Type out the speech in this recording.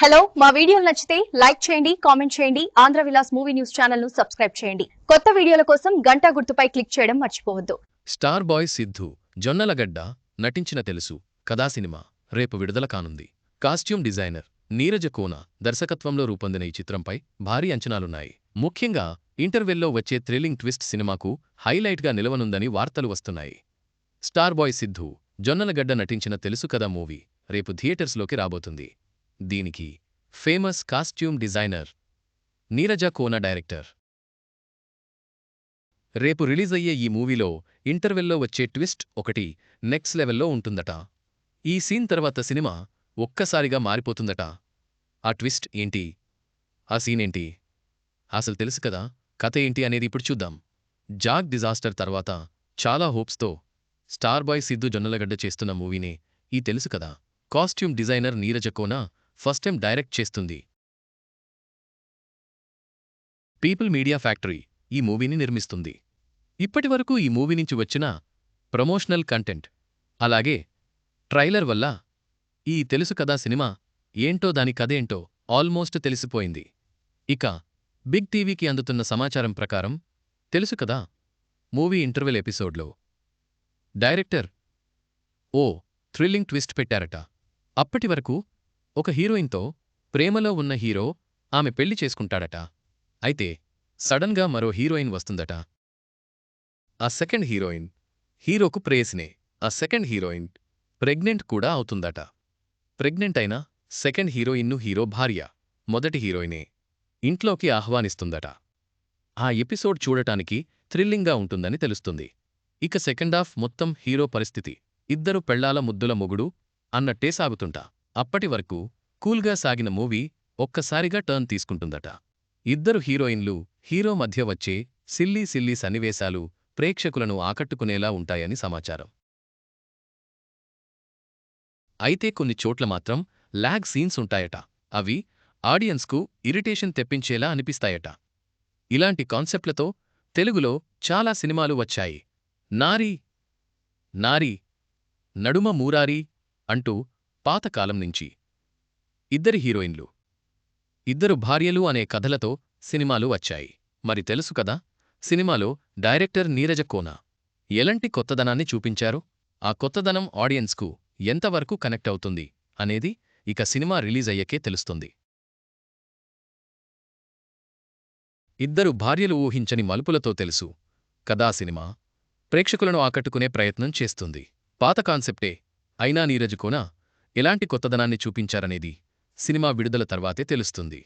Hello మా వీడియోలు నచ్చితే లైక్ చేయండి కామెంట్ చేయండి ఆంధ్ర విలాస్ మూవీ న్యూస్ ఛానల్ను సబ్స్క్రైబ్ చేయండి. కొత్త వీడియోల కోసం గంటా గుర్తుపై క్లిక్ చేయడం మర్చిపోవద్దు. స్టార్ బాయ్ సిద్ధు జొన్నలగడ్డ నటించిన తెలుసు కథా సినిమా రేపు విడుదల కానుంది. కాస్ట్యూమ్ డిజైనర్ నీరజ కోన దర్శకత్వంలో రూపొందిన ఈ చిత్రంపై భారీ అంచనాలున్నాయి. ముఖ్యంగా ఇంటర్వెల్లో వచ్చే థ్రిల్లింగ్ ట్విస్ట్ సినిమాకు హైలైట్గా నిలవనుందని వార్తలు వస్తున్నాయి. స్టార్ బాయ్ సిద్ధు జొన్నలగడ్డ నటించిన తెలుసు కదా మూవీ రేపు థియేటర్స్లోకి రాబోతుంది. దీనికి famous costume designer Neeraja Kona director. రేపు రిలీజ్ అయ్యే ఈ మూవీలో ఇంటర్వెల్లో వచ్చే ట్విస్ట్ ఒకటి నెక్స్ట్ లెవెల్లో ఉంటుందట. ఈ సీన్ తర్వాత సినిమా ఒక్కసారిగా మారిపోతుందట. ఆ ట్విస్ట్ ఏంటి? ఆ సీన్ ఏంటి? అసలు తెలుసు కదా కథ ఏంటి అనేది ఇప్పుడు చూద్దాం. జాగ్ డిజాస్టర్ తర్వాత చాలా హోప్స్తో స్టార్ బాయ్ సిద్ధు జొన్నలగడ్డ చేస్తున్న మూవీనే ఈ Telusu Kada. Costume designer Neeraja Kona first time direct చేస్తుంది. పీపుల్ మీడియా ఫ్యాక్టరీ ఈ మూవీని నిర్మిస్తుంది. ఇప్పటివరకు ఈ మూవీ నుంచి వచ్చిన ప్రమోషనల్ కంటెంట్ అలాగే ట్రైలర్ వల్ల ఈ తెలుసు కదా సినిమా ఏంటో దాని కథేంటో ఆల్మోస్ట్ తెలిసిపోయింది. ఇక బిగ్ టీవీకి అందుతున్న సమాచారం ప్రకారం తెలుసు కదా మూవీ ఇంటర్వెల్ ఎపిసోడ్లో డైరెక్టర్ ఓ థ్రిల్లింగ్ ట్విస్ట్ పెట్టారట. అప్పటి వరకు ఒక హీరోయిన్తో ప్రేమలో ఉన్న హీరో ఆమె పెళ్ళి చేసుకుంటాడట. అయితే సడన్గా మరో హీరోయిన్ వస్తుందట. ఆ సెకండ్ హీరోయిన్ హీరోకు ప్రేయసినే ఆ సెకండ్ హీరోయిన్ ప్రెగ్నెంట్ కూడా అవుతుందట. ప్రెగ్నెంట్ అయిన సెకండ్ హీరోయిన్ను హీరో భార్య మొదటి హీరోయినే ఇంట్లోకి ఆహ్వానిస్తుందట. ఆ ఎపిసోడ్ చూడటానికి థ్రిల్లింగ్గా ఉంటుందని తెలుస్తుంది. ఇక సెకండ్ హాఫ్ మొత్తం హీరో పరిస్థితి ఇద్దరు పెళ్ళాల ముద్దుల మొగుడు అన్నట్టే సాగుతుంటా. అప్పటి వరకు కూల్గా సాగిన మూవీ ఒక్కసారిగా టర్న్ తీసుకుంటుందట. ఇద్దరు హీరోయిన్లు హీరో మధ్య వచ్చే సిల్లీ సిల్లీ సన్నివేశాలు ప్రేక్షకులను ఆకట్టుకునేలా ఉంటాయని సమాచారం. అయితే కొన్ని చోట్ల మాత్రం లాగ్ సీన్స్ ఉంటాయట. అవి ఆడియన్స్కు ఇరిటేషన్ తెప్పించేలా అనిపిస్తాయట. ఇలాంటి కాన్సెప్ట్లతో తెలుగులో చాలా సినిమాలు వచ్చాయి. నారీ నారీ నడుమ మూరారీ అంటూ పాతకాలం నుంచి ఇద్దరి హీరోయిన్లు ఇద్దరు భార్యలు అనే కథలతో సినిమాలు వచ్చాయి. మరి తెలుసు కదా సినిమాలో డైరెక్టర్ నీరజ కోన ఎలాంటి కొత్తదనాన్ని చూపించారు? ఆ కొత్తదనం ఆడియన్స్కు ఎంతవరకు కనెక్ట్ అవుతుంది అనేది ఇక సినిమా రిలీజ్ అయ్యకే తెలుస్తుంది. ఇద్దరు భార్యలు ఊహించని మలుపులతో తెలుసు కదా సినిమా? ప్రేక్షకులను ఆకట్టుకునే ప్రయత్నం చేస్తుంది. పాత కాన్సెప్టే అయినా నీరజ కోన ఎలాంటి కొత్తదనాన్ని చూపించారనేది సినిమా విడుదల తర్వాతే తెలుస్తుంది.